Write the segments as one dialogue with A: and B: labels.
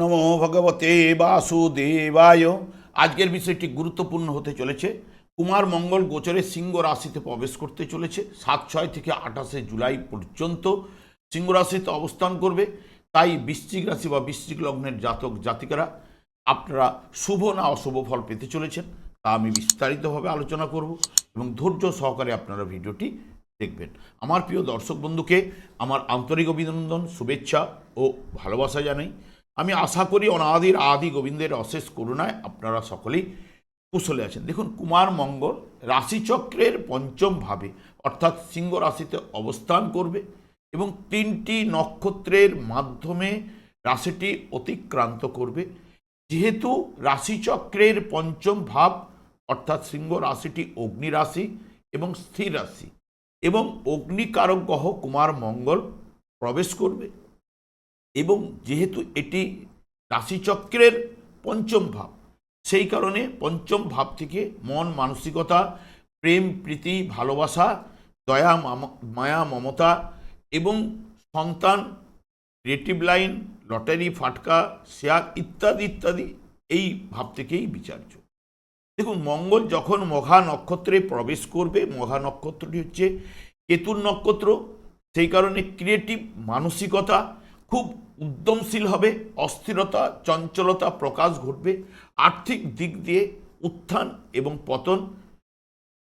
A: নমো ভগবতে বাসুদেবায়। আজকের বিষয়টি গুরুত্বপূর্ণ হতে চলেছে। কুমার মঙ্গল গোচরে সিংহ রাশিতে প্রবেশ করতে চলেছে, সাত, ছয় থেকে আঠাশে জুলাই পর্যন্ত। সিংহ রাশিতে অবস্থান করবে, তাই বৃশ্চিক রাশি বা বৃশ্চিক লগ্নের জাতক জাতিকারা, আপনারা শুভ না অশুভ ফল পেতে চলেছেন, তা আমি বিস্তারিতভাবে আলোচনা করব এবং ধৈর্য সহকারে আপনারা ভিডিওটি দেখবেন। আমার প্রিয় দর্শক বন্ধুকে আমার আন্তরিক অভিনন্দন, শুভেচ্ছা ও ভালোবাসা জানাই। আমি আশা করি অনাদির আদি গোবিন্দের অশেষ করুণায় আপনারা সকলেই কুশলে আছেন। দেখুন, কুমার মঙ্গল রাশিচক্রের পঞ্চম ভাবে, অর্থাৎ সিংহ রাশিতে অবস্থান করবে এবং তিনটি নক্ষত্রের মাধ্যমে রাশিটি অতিক্রান্ত করবে। যেহেতু রাশিচক্রের পঞ্চম ভাব, অর্থাৎ সিংহ রাশিটি অগ্নি রাশি এবং স্থির রাশি এবং অগ্নিকারক গ্রহ কুমার মঙ্গল প্রবেশ করবে। এবং যেহেতু এটি রাশিচক্রের পঞ্চম ভাব, সেই কারণে পঞ্চম ভাব থেকে মন, মানসিকতা, প্রেম, প্রীতি, ভালোবাসা, দয়া মায়া, মমতা এবং সন্তান ক্রিয়েটিভ লাইন লটারি ফাটকা শেয়ার ইত্যাদি ইত্যাদি এই ভাব থেকেই বিচার্য। দেখুন, মঙ্গল যখন মঘা নক্ষত্রে প্রবেশ করবে, মঘা নক্ষত্রটি হচ্ছে কেতুর নক্ষত্র, সেই কারণে ক্রিয়েটিভ মানসিকতা খুব উদ্যমশীল হবে, অস্থিরতা, চঞ্চলতা প্রকাশ ঘটবে, আর্থিক দিক দিয়ে উত্থান এবং পতন,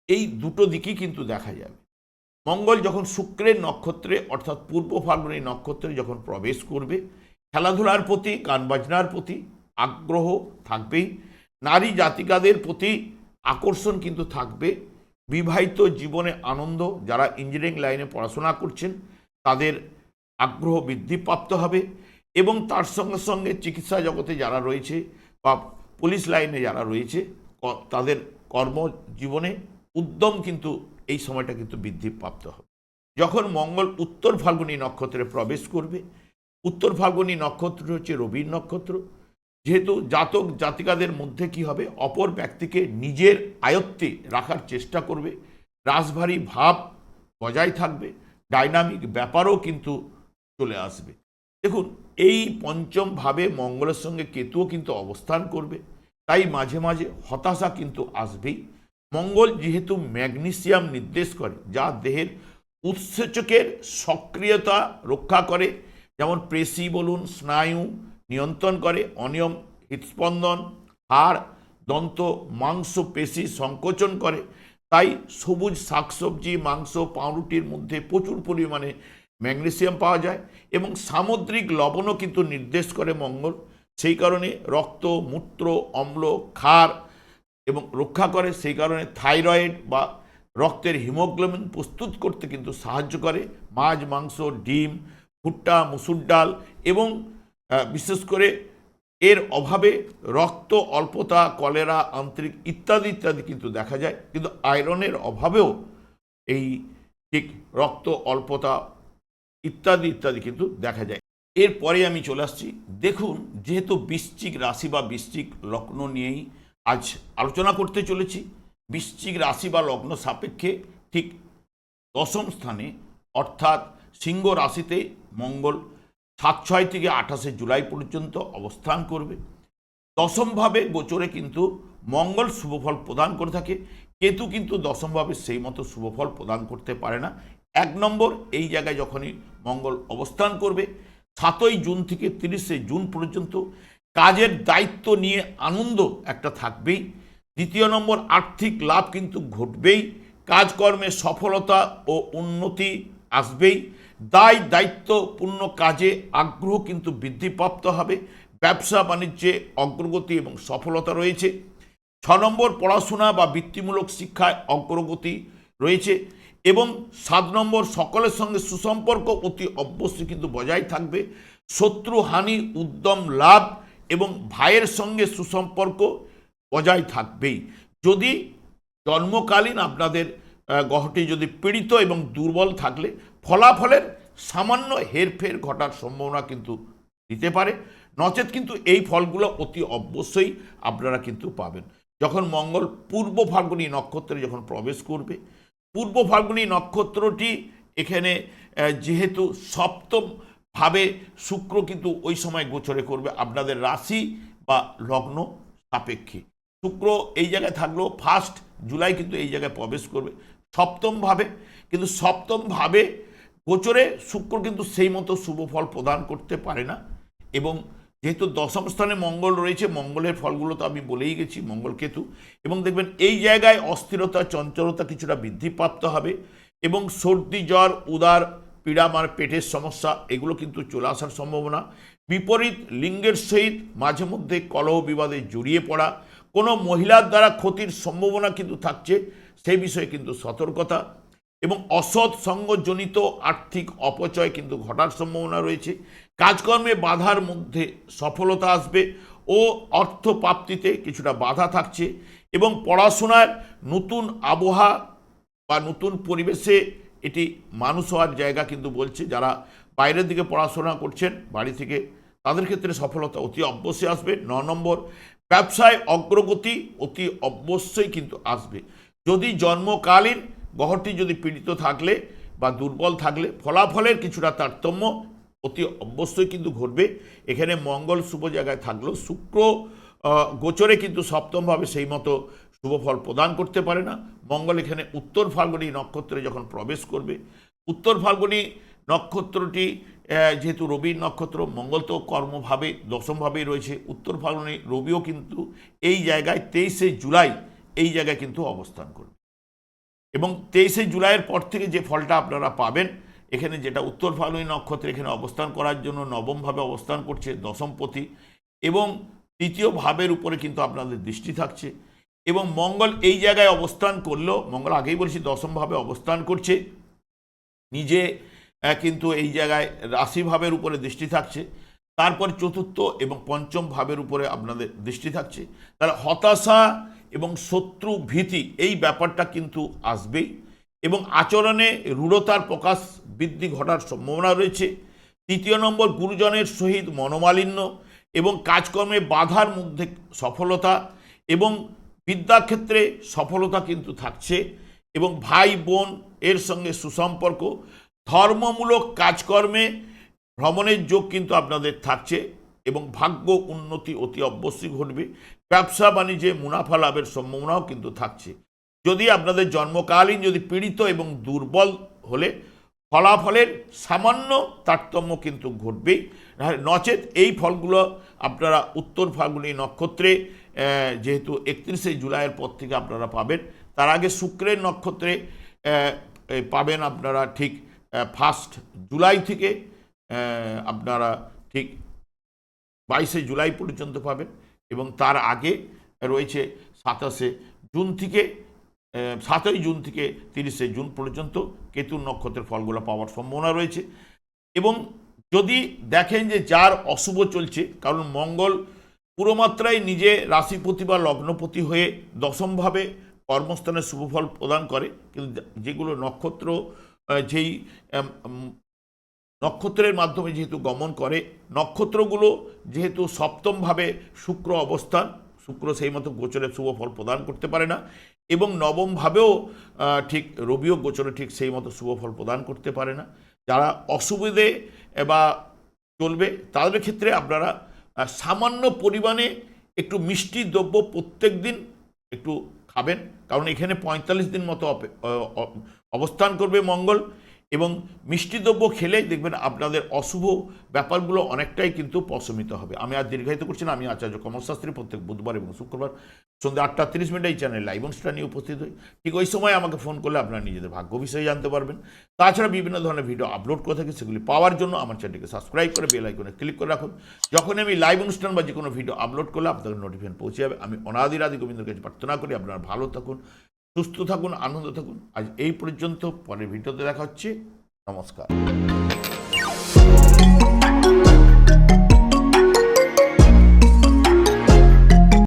A: এই দুটো দিকই কিন্তু দেখা যাবে। মঙ্গল যখন শুক্রের নক্ষত্রে, অর্থাৎ পূর্ব ফাল্গুনী নক্ষত্রে যখন প্রবেশ করবে, খেলাধুলার প্রতি গান বাজনার প্রতি আগ্রহ থাকবেই, নারী জাতিকাদের প্রতি আকর্ষণ কিন্তু থাকবে। বিবাহিত জীবনে আনন্দ, যারা ইঞ্জিনিয়ারিং লাইনে পড়াশোনা করছেন, তাদের আগ্রহ বৃদ্ধিপ্রাপ্ত হবে এবং তার সঙ্গে সঙ্গে চিকিৎসা জগতে যারা রয়েছে বা পুলিশ লাইনে যারা রয়েছে তাদের কর্মজীবনে উদ্যম কিন্তু এই সময়টা কিন্তু বৃদ্ধিপ্রাপ্ত হবে। যখন মঙ্গল উত্তর ফাল্গুনী নক্ষত্রে প্রবেশ করবে, উত্তর ফাল্গুনী নক্ষত্র হচ্ছে রবির নক্ষত্র। যেহেতু জাতক জাতিকাদের মধ্যে কি হবে, অপর ব্যক্তিকে নিজের আয়ত্তে রাখার চেষ্টা করবে। রাশভারী ভাব বজায় থাকবে, ডাইনামিক ব্যাপারও কিন্তু চলে আসবে। দেখুন, এই পঞ্চম ভাবে মঙ্গলের সঙ্গে কেতুও কিন্তু অবস্থান করবে, তাই মাঝে মাঝে হতাশা কিন্তু আসবেই। মঙ্গল যেহেতু ম্যাগনেসিয়াম নির্দেশ করে, যা দেহের উৎসেচকের সক্রিয়তা রক্ষা করে, যেমন পেশি বলুন, স্নায়ু নিয়ন্ত্রণ করে, অনিয়ম হৃৎস্পন্দন, হাড়, দন্ত, মাংস, পেশি সংকোচন করে, তাই সবুজ শাকসবজি, মাংস, পাউরুটির মধ্যে প্রচুর পরিমাণে ম্যাগনেসিয়াম পাওয়া যায় এবং সামুদ্রিক লবণও কিন্তু নির্দেশ করে মঙ্গল। সেই কারণে রক্ত, মূত্র, অম্ল, ক্ষার এবং রক্ষা করে। সেই কারণে থাইরয়েড বা রক্তের হিমোগ্লোবিন প্রস্তুত করতে কিন্তু সাহায্য করে। মাছ, মাংস, ডিম, ভুট্টা, মুসুর ডাল এবং বিশেষ করে এর অভাবে রক্ত, অল্পতা, কলেরা, আন্তরিক ইত্যাদি ইত্যাদি কিন্তু দেখা যায়। কিন্তু আয়রনের অভাবেও এই ঠিক রক্ত, অল্পতা ইত্যাদি ইত্যাদি কিন্তু দেখা যায়। এরপরে আমি চলে আসছি। দেখুন, যেহেতু বৃশ্চিক রাশি বা বৃশ্চিক লগ্ন নিয়েই আজ আলোচনা করতে চলেছি, বৃশ্চিক রাশি বা লগ্ন সাপেক্ষে ঠিক দশম স্থানে, অর্থাৎ সিংহ রাশিতে মঙ্গল সাত, ছয় থেকে আঠাশে জুলাই পর্যন্ত অবস্থান করবে। দশমভাবে গোচরে কিন্তু মঙ্গল শুভফল প্রদান করে থাকে। কেতু কিন্তু দশমভাবে সেই মতো শুভফল প্রদান করতে পারে না। এক নম্বর, এই জায়গায় যখনই মঙ্গল অবস্থান করবে, সাতই জুন থেকে তিরিশে জুন পর্যন্ত কাজের দায়িত্ব নিয়ে আনন্দ একটা থাকবেই। দ্বিতীয় নম্বর, আর্থিক লাভ কিন্তু ঘটবেই, কাজকর্মে সফলতা ও উন্নতি আসবেই। দায় দায়িত্বপূর্ণ কাজে আগ্রহ কিন্তু বৃদ্ধিপ্রাপ্ত হবে, ব্যবসা বাণিজ্যে অগ্রগতি এবং সফলতা রয়েছে। ছ নম্বর, পড়াশোনা বা বৃত্তিমূলক শিক্ষায় অগ্রগতি রয়েছে। এবং সাত নম্বর সকলের সঙ্গে সুসম্পর্ক অতি অবশ্যই কিন্তু বজায় থাকবে। শত্রু, হানি, উদ্যম, লাভ এবং ভাইয়ের সঙ্গে সুসম্পর্ক বজায় থাকবেই। যদি জন্মকালীন আপনাদের গ্রহটি যদি পীড়িত এবং দুর্বল থাকলে, ফলাফলের সামান্য হেরফের ঘটার সম্ভাবনা কিন্তু দিতে পারে। নচেত কিন্তু এই ফলগুলো অতি অবশ্যই আপনারা কিন্তু পাবেন। যখন মঙ্গল পূর্ব ফাল্গুনী নক্ষত্রে যখন প্রবেশ করবে পূর্ব ফাল্গুনী নক্ষত্রটি এখানে যেহেতু সপ্তম ভাবে শুক্র কিন্তু ওই সময় গোচরে করবে, আপনাদের রাশি বা লগ্ন সাপেক্ষে। শুক্র এই জায়গায় থাকলেও ফার্স্ট জুলাই কিন্তু এই জায়গায় প্রবেশ করবে সপ্তম ভাবে। কিন্তু সপ্তম ভাবে গোচরে শুক্র কিন্তু সেই মতো শুভ ফল প্রদান করতে পারে না এবং যেহেতু দশম স্থানে মঙ্গল রয়েছে, মঙ্গলের ফলগুলো তো আমি বলেই গেছি, মঙ্গল কেতু। এবং দেখবেন এই জায়গায় অস্থিরতা, চঞ্চলতা কিছুটা বৃদ্ধিপ্রাপ্ত হবে এবং সর্দি, জ্বর, উদার পীড়া মার পেটের সমস্যা, এগুলো কিন্তু চলে আসার সম্ভাবনা। বিপরীত লিঙ্গের সহিত মাঝে মধ্যে কলহ বিবাদে জড়িয়ে পড়া, কোনো মহিলার দ্বারা ক্ষতির সম্ভাবনা কিন্তু থাকছে সেই বিষয়ে কিন্তু সতর্কতা। এবং অসৎ সঙ্গজনিত আর্থিক অপচয় কিন্তু ঘটার সম্ভাবনা রয়েছে। কাজকর্মে বাধার মধ্যে সফলতা আসবে ও অর্থ প্রাপ্তিতে কিছুটা বাধা থাকছে এবং পড়াশোনার নতুন আবহাওয়া বা নতুন পরিবেশে এটি মানুষ হওয়ার জায়গা কিন্তু বলছে যারা বাইরের দিকে পড়াশোনা করছেন, বাড়ি থেকে তাদের ক্ষেত্রে সফলতা অতি অবশ্যই আসবে। ন নম্বর, ব্যবসায় অগ্রগতি অতি অবশ্যই কিন্তু আসবে। যদি জন্মকালীন গ্রহটি যদি পীড়িত থাকলে বা দুর্বল থাকলে, ফলাফলের কিছুটা তারতম্য অতি অবশ্যই কিন্তু ঘটবে। এখানে মঙ্গল শুভ জায়গায় থাকলেও শুক্র গোচরে কিন্তু সপ্তমভাবে সেই মতো শুভ ফল প্রদান করতে পারে না। মঙ্গল এখানে উত্তর ফাল্গুনী নক্ষত্রে যখন প্রবেশ করবে, উত্তর ফাল্গুনী নক্ষত্রটি যেহেতু রবির নক্ষত্র, মঙ্গল তো কর্মভাবে দশমভাবেই রয়েছে। উত্তর ফাল্গুনী রবিও কিন্তু এই জায়গায় তেইশে জুলাই এই জায়গায় কিন্তু অবস্থান করবে। এবং তেইশে জুলাইয়ের পর থেকে যে ফলটা আপনারা পাবেন, এখানে যেটা উত্তর ফাল্গুনী নক্ষত্রে এখানে অবস্থান করার জন্য নবমভাবে অবস্থান করছে দশমপতি এবং তৃতীয় ভাবের উপরে কিন্তু আপনাদের দৃষ্টি থাকছে এবং মঙ্গল এই জায়গায় অবস্থান করলেও মঙ্গল আগেই বলছি দশমভাবে অবস্থান করছে, নিজে কিন্তু এই জায়গায় রাশিভাবের উপরে দৃষ্টি থাকছে, তারপর চতুর্থ এবং পঞ্চম ভাবের উপরে আপনাদের দৃষ্টি থাকছে, তাহলে হতাশা এবং শত্রু ভীতি, এই ব্যাপারটা কিন্তু আসবেই। এবং আচরণে রূঢ়তার প্রকাশ বৃদ্ধি ঘটার সম্ভাবনা রয়েছে। তৃতীয় নম্বর, গুরুজনের সহিত মনোমালিন্য এবং কাজকর্মে বাধার মধ্যে সফলতা এবং বিদ্যাক্ষেত্রে সফলতা কিন্তু থাকছে এবং ভাই বোন এর সঙ্গে সুসম্পর্ক, ধর্মমূলক কাজকর্মে ভ্রমণের যোগ কিন্তু আপনাদের থাকছে এবং ভাগ্য উন্নতি অতি অবশ্যই ঘটবে। ব্যবসা বাণিজ্যে মুনাফা লাভের সম্ভাবনাও কিন্তু থাকছে। যদি আপনাদের জন্মকালীন যদি পীড়িত এবং দুর্বল হলে ফলাফলের সামান্য তারতম্য কিন্তু ঘটবেই। নচেত এই ফলগুলো আপনারা উত্তর ফাল্গুনী নক্ষত্রে যেহেতু একত্রিশে জুলাইয়ের পর থেকে আপনারা পাবেন, তার আগে শুক্রের নক্ষত্রে পাবেন আপনারা ঠিক ফার্স্ট জুলাই থেকে আপনারা ঠিক বাইশে জুলাই পর্যন্ত পাবেন। এবং তার আগে রয়েছে সাতাশে জুন থেকে সাতই জুন থেকে তিরিশে জুন পর্যন্ত কেতুর নক্ষত্রের ফলগুলো পাওয়ার সম্ভাবনা রয়েছে। এবং যদি দেখেন যে যার অশুভ চলছে, কারণ মঙ্গল পুরোমাত্রায় নিজে রাশিপতি বা লগ্নপতি হয়ে দশমভাবে কর্মস্থানে শুভফল প্রদান করে, কিন্তু যেগুলো নক্ষত্র যেই নক্ষত্রের মাধ্যমে যেহেতু গমন করে, নক্ষত্রগুলো যেহেতু সপ্তমভাবে শুক্র অবস্থান, শুক্র সেই মতো গোচরে শুভ ফল প্রদান করতে পারে না, এবং নবমভাবেও ঠিক রবিও গোচরে ঠিক সেই মতো শুভ ফল প্রদান করতে পারে না। যারা অসুবিধে বা চলবে, তাদের ক্ষেত্রে আপনারা সামান্য পরিমাণে একটু মিষ্টি দ্রব্য প্রত্যেক দিন একটু খাবেন। কারণ এখানে পঁয়তাল্লিশ দিন মতো অবস্থান করবে মঙ্গল। এবং মিষ্টি দ্রব্য খেলে দেখবেন আপনাদের অশুভ ব্যাপারগুলো অনেকটাই কিন্তু প্রশমিত হবে। আমি আর দীর্ঘায়িত করছি না, আমি আচার্য কমল শাস্ত্রী প্রত্যেক বুধবার এবং শুক্রবার সন্ধ্যা আটটা তিরিশ মিনিট এই চ্যানেল লাইভ অনুষ্ঠান নিয়ে উপস্থিত হই। ঠিক ওই সময় আমাকে ফোন করলে আপনারা নিজেদের ভাগ্য বিষয়ে জানতে পারবেন। তাছাড়া বিভিন্ন ধরনের ভিডিও আপলোড করে থাকি, সেগুলি পাওয়ার জন্য আমার চ্যানেলকে সাবস্ক্রাইব করে বেল আইকনে ক্লিক করে রাখুন। যখন আমি লাইভ অনুষ্ঠান বা যে কোনো ভিডিও আপলোড করলে আপনাদের নোটিফিকেশন পৌঁছে যাবে। আমি অনাদির আদি কাছে প্রার্থনা করি, আপনারা ভালো থাকুন সুস্থ থাকুন আনন্দ থাকুন। আজ এই পর্যন্ত পরের ভিডিওতে দেখা হচ্ছে। নমস্কার।